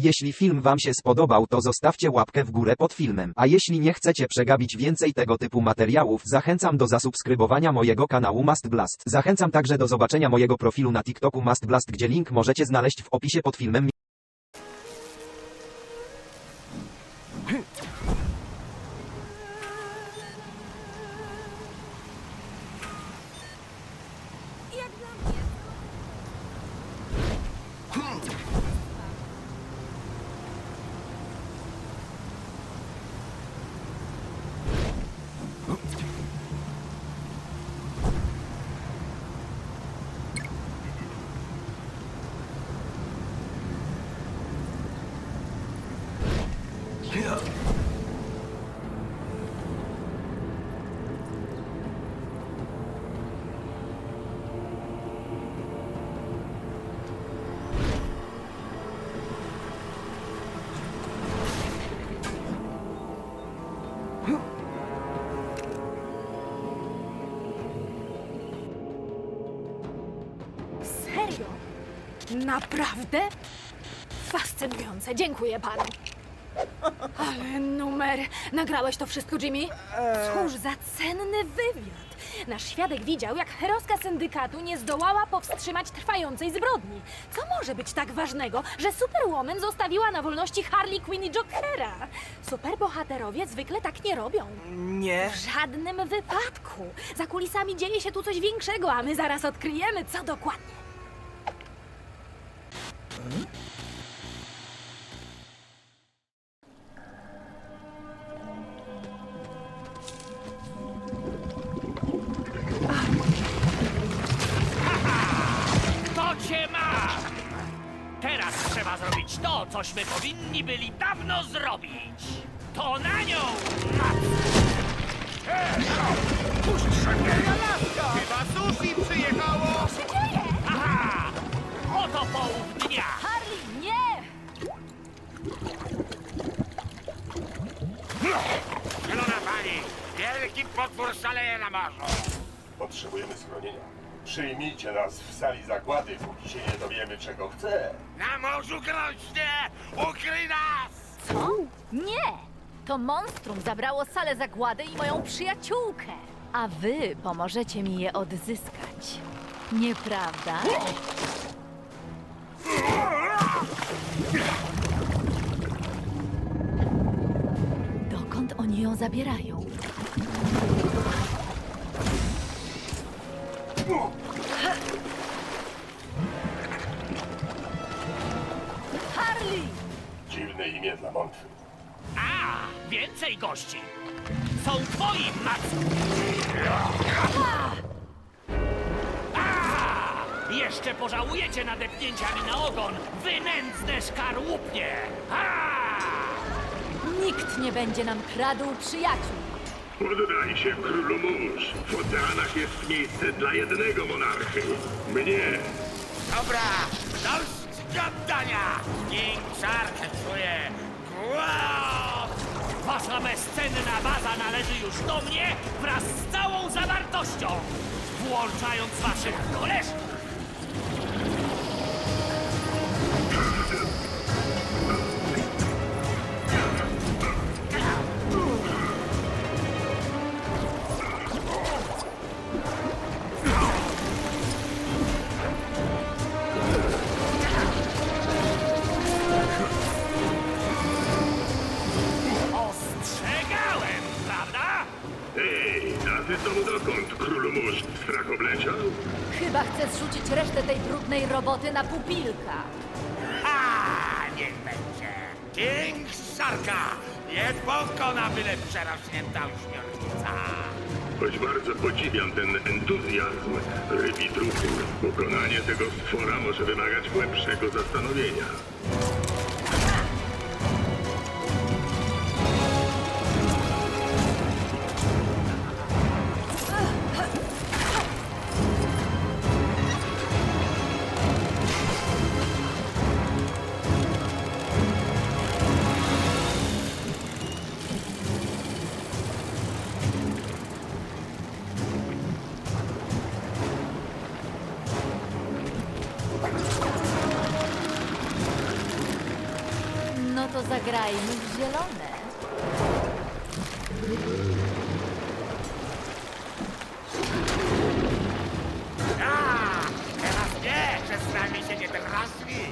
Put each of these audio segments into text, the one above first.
Jeśli film wam się spodobał to zostawcie łapkę w górę pod filmem. A jeśli nie chcecie przegapić więcej tego typu materiałów zachęcam do zasubskrybowania mojego kanału Must Blast. Zachęcam także do zobaczenia mojego profilu na TikToku Must Blast gdzie link możecie znaleźć w opisie pod filmem. Serio? Naprawdę? Fascynujące, dziękuję panu. Ale numer. Nagrałeś to wszystko, Jimmy? Cóż za cenny wywiad. Nasz świadek widział, jak heroska syndykatu nie zdołała powstrzymać trwającej zbrodni. Co może być tak ważnego, że Superwoman zostawiła na wolności Harley Quinn i Jokera? Superbohaterowie zwykle tak nie robią. Nie. W żadnym wypadku. Za kulisami dzieje się tu coś większego, a my zaraz odkryjemy, co dokładnie. Trzeba zrobić to, cośmy powinni byli dawno zrobić. To na nią! Chyba sushi przyjechało! Aha! Oto połów dnia! Harley, nie! Zielona pani! Wielki potwór szaleje na morzu! Potrzebujemy schronienia. Przyjmijcie nas w sali zakłady, póki się nie dowiemy czego chce. Na morzu groźnie! Ukryj nas! Co? Nie! To monstrum zabrało salę zagłady i moją przyjaciółkę. A wy pomożecie mi je odzyskać. Nieprawda? Dokąd oni ją zabierają? Gości! Są twoi, Macu! A! Jeszcze pożałujecie nadepnięcia mi na ogon, wy nędzne szkarłupnie! A! Nikt nie będzie nam kradł przyjaciół. Poddaj się, królu mórz. W oceanach jest miejsce dla jednego monarchy. Mnie. Dobra, dość gadania! King Shark czuje głos! Wasza bezcenna baza należy już do mnie wraz z całą zawartością, włączając waszych koleżków. Chyba chcę zrzucić resztę tej brudnej roboty na pupilka. A, niech będzie! King Sharka! Nie pokona byle przerośnięta uśmiornica! Choć bardzo podziwiam ten entuzjazm rybi trupu, pokonanie tego stwora może wymagać głębszego zastanowienia. Zagrajmy w zielone. A, teraz nie, że z nami się nie drasni.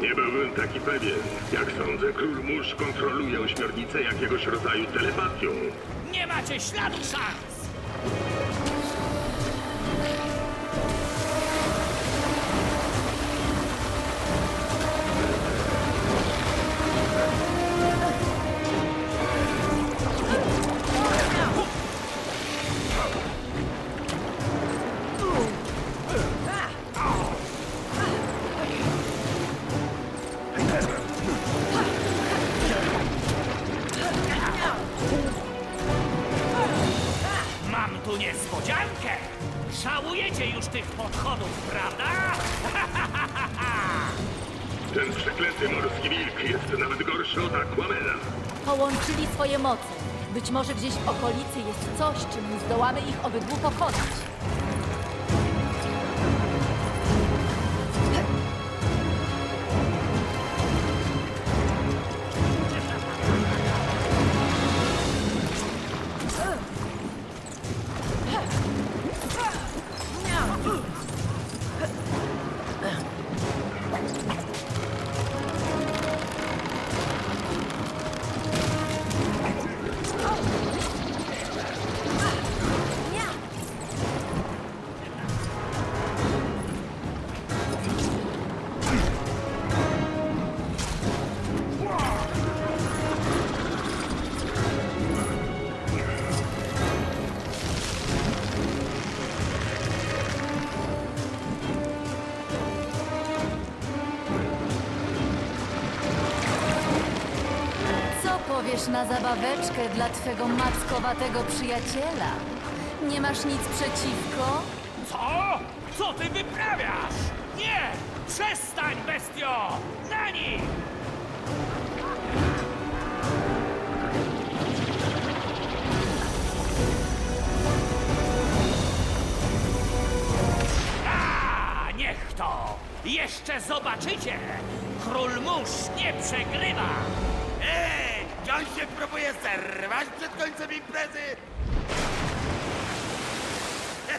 Nie byłbym taki pewien. Jak sądzę, król mórz kontroluje ośmiornicę jakiegoś rodzaju telepatią. Nie macie śladu szans! Nawet gorszy od Aquamena. Połączyli swoje moce. Być może gdzieś w okolicy jest coś, czym zdołamy ich obydwu pokonać. Na zabaweczkę dla twego mackowatego przyjaciela? Nie masz nic przeciwko? Co? Co ty wyprawiasz? Nie! Przestań, bestio! Na nich! A, niech to! Jeszcze zobaczycie! Król mórz nie przegrywa! Ej, on się próbuje zerwać przed końcem imprezy?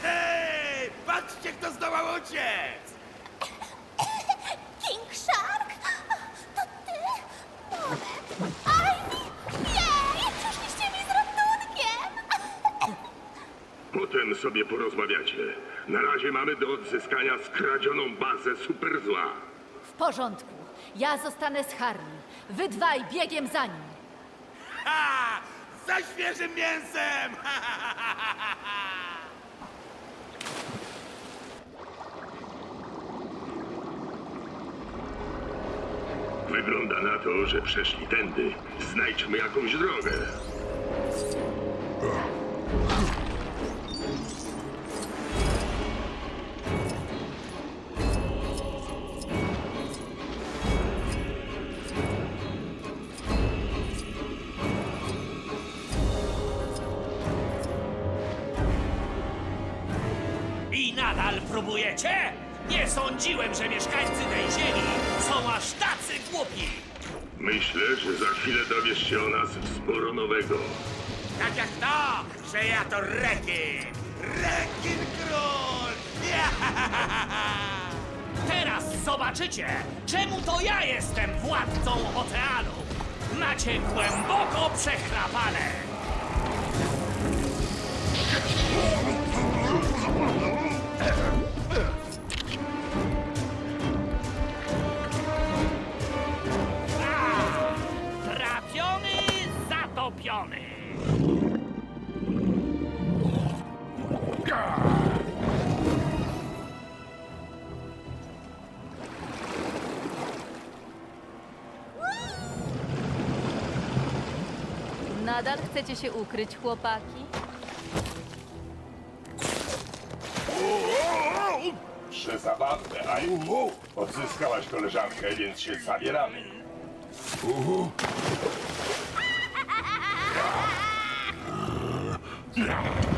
Hej, patrzcie, kto zdołał uciec! King Shark? To ty? Ivy? Jej! Przyszliście mi z ratunkiem! Potem sobie porozmawiacie. Na razie mamy do odzyskania skradzioną bazę superzła. W porządku. Ja zostanę z Harry. Wy dwaj biegiem za nim. Za świeżym mięsem! Wygląda na to, że przeszli tędy. Znajdźmy jakąś drogę. Nadal próbujecie? Nie sądziłem, że mieszkańcy tej ziemi są aż tacy głupi! Myślę, że za chwilę dowiesz się o nas sporo nowego. Tak jak to, że ja to rekin! Rekin król! Teraz zobaczycie, czemu to ja jestem władcą oceanu! Macie głęboko przechlapane! Trafiony, zatopiony! Nadal chcecie się ukryć, chłopaki? Przezabawne, Ivy. Odzyskałaś koleżankę, więc się zabieramy.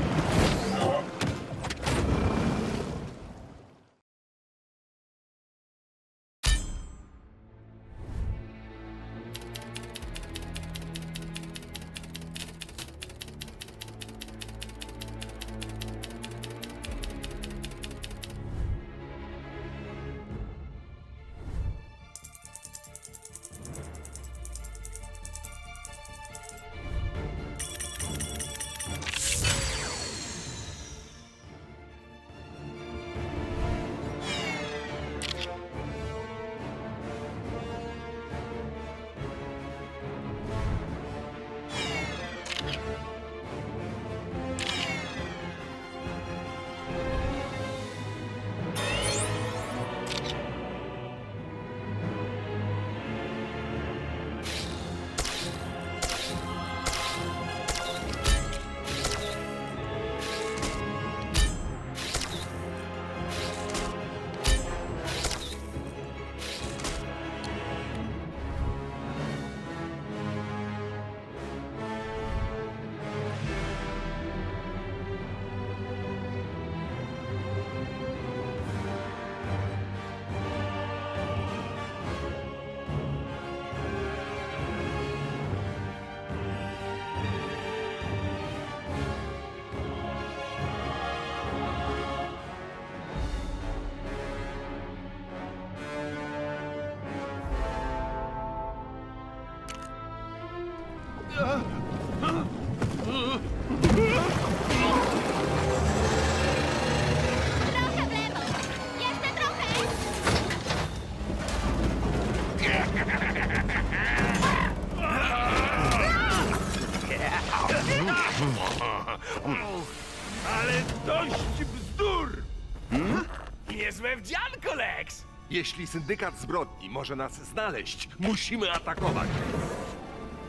Jeśli syndykat zbrodni może nas znaleźć, musimy atakować.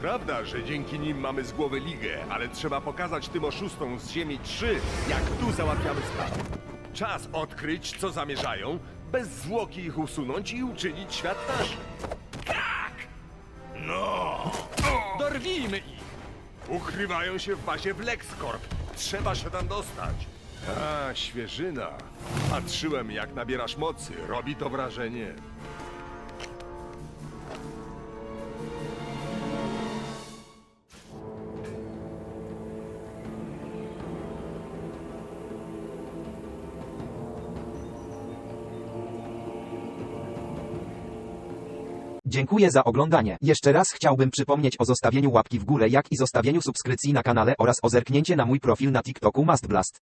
Prawda, że dzięki nim mamy z głowy ligę, ale trzeba pokazać tym oszustom z Ziemi 3, jak tu załatwiamy sprawę. Czas odkryć, co zamierzają, bez zwłoki ich usunąć i uczynić świat nasz. Dorwijmy ich! Ukrywają się w bazie w LexCorp. Trzeba się tam dostać. A, świeżyna. Patrzyłem, jak nabierasz mocy. Robi to wrażenie. Dziękuję za oglądanie. Jeszcze raz chciałbym przypomnieć o zostawieniu łapki w górę jak i zostawieniu subskrypcji na kanale oraz o zerknięcie na mój profil na TikToku Must Blast.